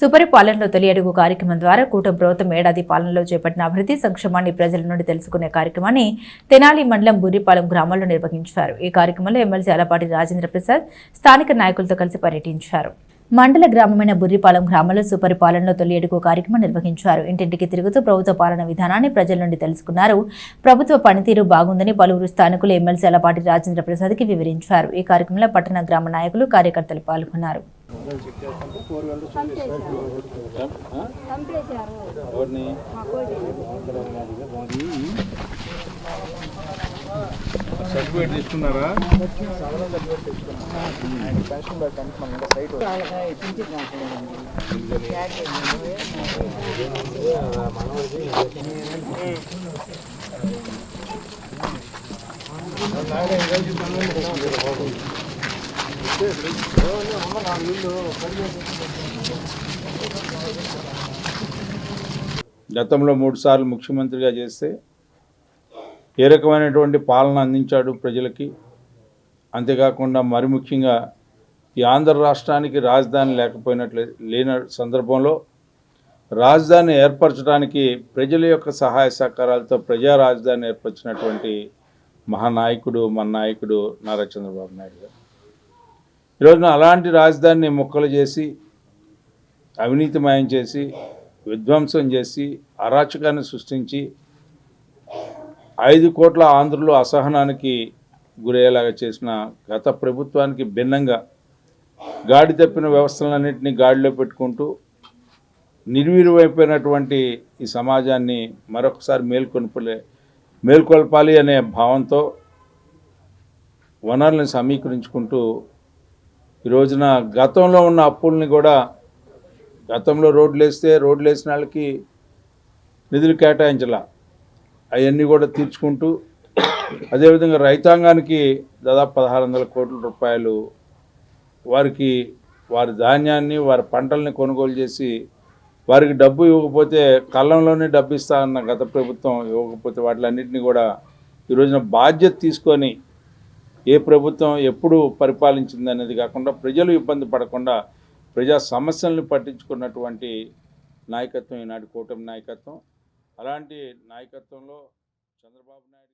సుపరిపాలనలో తొలి అడుగు కార్యక్రమం ద్వారా కూటమి ప్రభుత్వం ఏడాది పాలనలో చేపట్టిన అభివృద్ధి సంక్షేమాన్ని ప్రజల నుండి తెలుసుకునే కార్యక్రమాన్ని తెనాలి మండలం బుర్రిపాలెం గ్రామంలో నిర్వహించారు. ఈ కార్యక్రమంలో ఎమ్మెల్సీ అలపాటి రాజేంద్ర ప్రసాద్ స్థానిక నాయకులతో కలిసి పర్యటించారు. మండల గ్రామమైన బుర్రిపాలెం గ్రామంలో సుపరిపాలనలో తొలి అడుగు కార్యక్రమం నిర్వహించారు. ఇంటింటికి తిరుగుతూ ప్రభుత్వ పాలన విధానాన్ని ప్రజల నుండి తెలుసుకున్నారు. ప్రభుత్వ పనితీరు బాగుందని పలువురు స్థానికులు ఎమ్మెల్సీ అలపాటి రాజేంద్ర ప్రసాద్కి వివరించారు. ఈ కార్యక్రమంలో పట్టణ గ్రామ నాయకులు కార్యకర్తలు పాల్గొన్నారు. సర్టిఫికేట్ తీసుకున్నారా? గతంలో మూడు సార్లు ముఖ్యమంత్రిగా చేస్తే ఏ రకమైనటువంటి పాలన అందించాడు ప్రజలకి? అంతేకాకుండా మరి ముఖ్యంగా ఈ ఆంధ్ర రాష్ట్రానికి రాజధాని లేకపోయినట్లే లేని సందర్భంలో రాజధాని ఏర్పరచడానికి ప్రజల యొక్క సహాయ సహకారాలతో ప్రజా రాజధాని ఏర్పరిచినటువంటి మహానాయకుడు మన నాయకుడు నారా చంద్రబాబు నాయుడు గారు. ఈరోజున అలాంటి రాజధానిని ముక్కలు చేసి అవినీతిమయం చేసి విధ్వంసం చేసి అరాచకాన్ని సృష్టించి ఐదు కోట్ల ఆంధ్రులు అసహనానికి గురయ్యేలాగా చేసిన గత ప్రభుత్వానికి భిన్నంగా గాడి తప్పిన వ్యవస్థలన్నింటినీ గాడిలో పెట్టుకుంటూ నిర్వీర్యమైపోయినటువంటి ఈ సమాజాన్ని మరొకసారి మేల్కొల్పలే మేల్కొల్పాలి అనే భావంతో వనరులను సమీకరించుకుంటూ ఈ రోజున గతంలో ఉన్న అప్పుల్ని కూడా గతంలో రోడ్లు వేస్తే రోడ్లు వేసిన వాళ్ళకి నిధులు కేటాయించలా. అవన్నీ కూడా తీర్చుకుంటూ అదేవిధంగా రైతాంగానికి దాదాపు పదహారు వందల కోట్ల రూపాయలు వారికి వారి ధాన్యాన్ని వారి పంటల్ని కొనుగోలు చేసి వారికి డబ్బు ఇవ్వకపోతే కళ్ళంలోనే డబ్బు ఇస్తా అన్న గత ప్రభుత్వం ఇవ్వకపోతే వాటిలన్నింటినీ కూడా ఈ రోజున బాధ్యత తీసుకొని ఏ ప్రభుత్వం ఎప్పుడు పరిపాలించింది అనేది కాకుండా ప్రజలు ఇబ్బంది పడకుండా ప్రజా సమస్యలను పట్టించుకున్నటువంటి నాయకత్వం ఈనాటి కూటమి నాయకత్వం. అలాంటి నాయకత్వంలో చంద్రబాబు నాయుడు